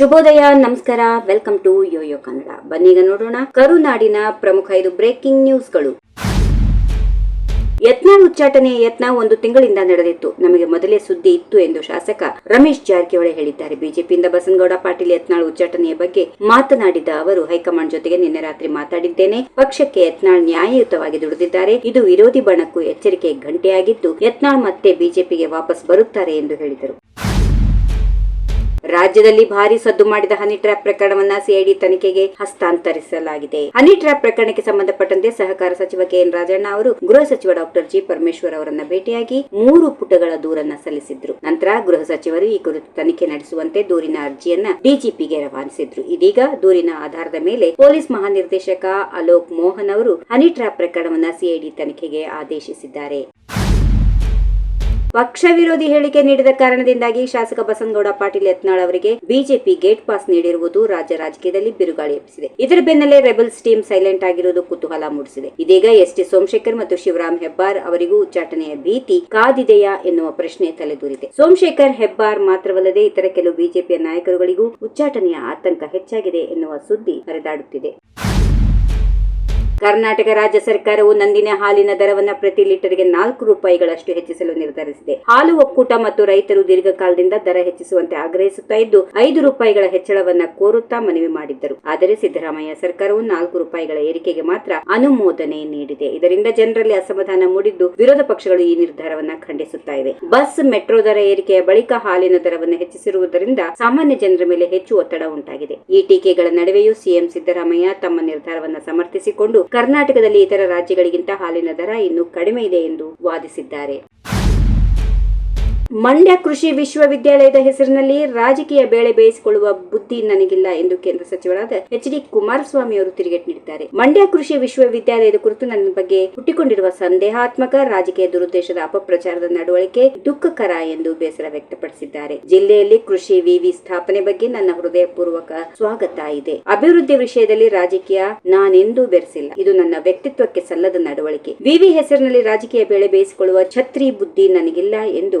ಶುಭೋದಯ, ನಮಸ್ಕಾರ welcome to Yoyo Kannada ಬನ್ನೀಗ ನೋಡೋಣ ಕರುನಾಡಿನ ಪ್ರಮುಖ ಐದು ಬ್ರೇಕಿಂಗ್ ನ್ಯೂಸ್ಗಳು ಯತ್ನಾಳ್ ಉಚ್ಚಾಟನೆಯ ಯತ್ನ ಒಂದು ತಿಂಗಳಿಂದ ನಡೆದಿತ್ತು. ನಮಗೆ ಮೊದಲೇ ಸುದ್ದಿ ಇತ್ತು ಎಂದು ಶಾಸಕ ರಮೇಶ್ ಜಾರಕಿಹೊಳಿ ಹೇಳಿದ್ದಾರೆ. ಬಿಜೆಪಿಯಿಂದ ಬಸನಗೌಡ ಪಾಟೀಲ್ ಯತ್ನಾಳ್ ಉಚ್ಚಾಟನೆಯ ಬಗ್ಗೆ ಮಾತನಾಡಿದ ಅವರು, ಹೈಕಮಾಂಡ್ ಜೊತೆಗೆ ನಿನ್ನೆ ರಾತ್ರಿ ಮಾತಾಡಿದ್ದೇನೆ. ಪಕ್ಷಕ್ಕೆ ಯತ್ನಾಳ್ ನ್ಯಾಯಯುತವಾಗಿ ದುಡಿದಿದ್ದಾರೆ. ಇದು ವಿರೋಧಿ ಬಣಕ್ಕೂ ಎಚ್ಚರಿಕೆ ಗಂಟೆಯಾಗಿದ್ದು ಯತ್ನಾಳ್ ಮತ್ತೆ ಬಿಜೆಪಿಗೆ ವಾಪಸ್ ಬರುತ್ತಾರೆ ಎಂದು ಹೇಳಿದರು. ರಾಜ್ಯದಲ್ಲಿ ಭಾರಿ ಸದ್ದು ಮಾಡಿದ ಹನಿ ಟ್ರ್ಯಾಪ್ ಪ್ರಕರಣವನ್ನ ಸಿಐಡಿ ತನಿಖೆಗೆ ಹಸ್ತಾಂತರಿಸಲಾಗಿದೆ. ಹನಿ ಟ್ರ್ಯಾಪ್ ಪ್ರಕರಣಕ್ಕೆ ಸಂಬಂಧಪಟ್ಟಂತೆ ಸಹಕಾರ ಸಚಿವ ಕೆಎನ್ ರಾಜಣ್ಣ ಅವರು ಗೃಹ ಸಚಿವ ಡಾಕ್ಟರ್ ಜಿ ಪರಮೇಶ್ವರ್ ಅವರನ್ನ ಭೇಟಿಯಾಗಿ ಮೂರು ಪುಟಗಳ ದೂರನ್ನ ಸಲ್ಲಿಸಿದ್ರು. ನಂತರ ಗೃಹ ಸಚಿವರು ಈ ಕುರಿತು ತನಿಖೆ ನಡೆಸುವಂತೆ ದೂರಿನ ಅರ್ಜಿಯನ್ನ ಡಿಜಿಪಿಗೆ ರವಾನಿಸಿದ್ರು. ಇದೀಗ ದೂರಿನ ಆಧಾರದ ಮೇಲೆ ಪೊಲೀಸ್ ಮಹಾನಿರ್ದೇಶಕ ಅಲೋಕ್ ಮೋಹನ್ ಅವರು ಹನಿ ಟ್ರ್ಯಾಪ್ ಪ್ರಕರಣವನ್ನ ಸಿಐಡಿ ತನಿಖೆಗೆ ಆದೇಶಿಸಿದ್ದಾರೆ. ಪಕ್ಷ ವಿರೋಧಿ ಹೇಳಿಕೆ ನೀಡಿದ ಕಾರಣದಿಂದಾಗಿ ಶಾಸಕ ಬಸನಗೌಡ ಪಾಟೀಲ್ ಯತ್ನಾಳ್ ಅವರಿಗೆ ಬಿಜೆಪಿ ಗೇಟ್ ಪಾಸ್ ನೀಡಿರುವುದು ರಾಜ್ಯ ರಾಜಕೀಯದಲ್ಲಿ ಬಿರುಗಾಳಿ ಎಬ್ಬಿಸಿದೆ. ಇದರ ಬೆನ್ನಲ್ಲೇ ರೆಬಲ್ಸ್ ಟೀಮ್ ಸೈಲೆಂಟ್ ಆಗಿರುವುದು ಕುತೂಹಲ ಮೂಡಿಸಿದೆ. ಇದೀಗ ಎಸ್ ಟಿ ಸೋಮಶೇಖರ್ ಮತ್ತು ಶಿವರಾಮ್ ಹೆಬ್ಬಾರ್ ಅವರಿಗೂ ಉಚ್ಚಾಟನೆಯ ಭೀತಿ ಕಾದಿದೆಯಾ ಎನ್ನುವ ಪ್ರಶ್ನೆ ತಲೆದೂರಿದೆ. ಸೋಮಶೇಖರ್ ಹೆಬ್ಬಾರ್ ಮಾತ್ರವಲ್ಲದೆ ಇತರ ಕೆಲವು ಬಿಜೆಪಿಯ ನಾಯಕರುಗಳಿಗೂ ಉಚ್ಚಾಟನೆಯ ಆತಂಕ ಹೆಚ್ಚಾಗಿದೆ ಎನ್ನುವ ಸುದ್ದಿ ಹರಿದಾಡುತ್ತಿದೆ. ಕರ್ನಾಟಕ ರಾಜ್ಯ ಸರ್ಕಾರವು ನಂದಿನ ಹಾಲಿನ ದರವನ್ನ ಪ್ರತಿ ಲೀಟರ್ಗೆ ನಾಲ್ಕು ರೂಪಾಯಿಗಳಷ್ಟು ಹೆಚ್ಚಿಸಲು ನಿರ್ಧರಿಸಿದೆ. ಹಾಲು ಒಕ್ಕೂಟ ಮತ್ತು ರೈತರು ದೀರ್ಘಕಾಲದಿಂದ ದರ ಹೆಚ್ಚಿಸುವಂತೆ ಆಗ್ರಹಿಸುತ್ತಾ ಇದ್ದು, ಐದು ರೂಪಾಯಿಗಳ ಹೆಚ್ಚಳವನ್ನ ಕೋರುತ್ತಾ ಮನವಿ ಮಾಡಿದ್ದರು. ಆದರೆ ಸಿದ್ದರಾಮಯ್ಯ ಸರ್ಕಾರವು ನಾಲ್ಕು ರೂಪಾಯಿಗಳ ಏರಿಕೆಗೆ ಮಾತ್ರ ಅನುಮೋದನೆ ನೀಡಿದೆ. ಇದರಿಂದ ಜನರಲ್ಲಿ ಅಸಮಾಧಾನ ಮೂಡಿದ್ದು, ವಿರೋಧ ಪಕ್ಷಗಳು ಈ ನಿರ್ಧಾರವನ್ನ ಖಂಡಿಸುತ್ತಾ ಇವೆ. ಬಸ್, ಮೆಟ್ರೋ ದರ ಏರಿಕೆಯ ಬಳಿಕ ಹಾಲಿನ ದರವನ್ನು ಹೆಚ್ಚಿಸಿರುವುದರಿಂದ ಸಾಮಾನ್ಯ ಜನರ ಮೇಲೆ ಹೆಚ್ಚು ಒತ್ತಡ ಉಂಟಾಗಿದೆ. ಈ ಟೀಕೆಗಳ ನಡುವೆಯೂ ಸಿಎಂ ಸಿದ್ದರಾಮಯ್ಯ ತಮ್ಮ ನಿರ್ಧಾರವನ್ನು ಸಮರ್ಥಿಸಿಕೊಂಡು ಕರ್ನಾಟಕದಲ್ಲಿ ಇತರ ರಾಜ್ಯಗಳಿಗಿಂತ ಹಾಲಿನ ದರ ಇನ್ನೂ ಕಡಿಮೆ ಇದೆ ಎಂದು ವಾದಿಸಿದ್ದಾರೆ. ಮಂಡ್ಯ ಕೃಷಿ ವಿಶ್ವವಿದ್ಯಾಲಯದ ಹೆಸರಿನಲ್ಲಿ ರಾಜಕೀಯ ಬೇಳೆ ಬೇಯಿಸಿಕೊಳ್ಳುವ ಬುದ್ಧಿ ನನಗಿಲ್ಲ ಎಂದು ಕೇಂದ್ರ ಸಚಿವರಾದ ಎಚ್ ಡಿ ಕುಮಾರಸ್ವಾಮಿ ಅವರು ತಿರುಗೇಟು ನೀಡಿದ್ದಾರೆ. ಮಂಡ್ಯ ಕೃಷಿ ವಿಶ್ವವಿದ್ಯಾಲಯದ ಕುರಿತು ನನ್ನ ಬಗ್ಗೆ ಹುಟ್ಟಿಕೊಂಡಿರುವ ಸಂದೇಹಾತ್ಮಕ, ರಾಜಕೀಯ ದುರುದ್ದೇಶದ ಅಪಪ್ರಚಾರದ ನಡವಳಿಕೆ ದುಃಖಕರ ಎಂದು ಬೇಸರ ವ್ಯಕ್ತಪಡಿಸಿದ್ದಾರೆ. ಜಿಲ್ಲೆಯಲ್ಲಿ ಕೃಷಿ ವಿವಿ ಸ್ಥಾಪನೆ ಬಗ್ಗೆ ನನ್ನ ಹೃದಯಪೂರ್ವಕ ಸ್ವಾಗತ ಇದೆ. ಅಭಿವೃದ್ಧಿ ವಿಷಯದಲ್ಲಿ ರಾಜಕೀಯ ನಾನೆಂದೂ ಬೆರೆಸಿಲ್ಲ. ಇದು ನನ್ನ ವ್ಯಕ್ತಿತ್ವಕ್ಕೆ ಸಲ್ಲದ ನಡವಳಿಕೆ. ವಿವಿ ಹೆಸರಿನಲ್ಲಿ ರಾಜಕೀಯ ಬೇಳೆ ಬೇಯಿಸಿಕೊಳ್ಳುವ ಛತ್ರಿ ಬುದ್ಧಿ ನನಗಿಲ್ಲ ಎಂದು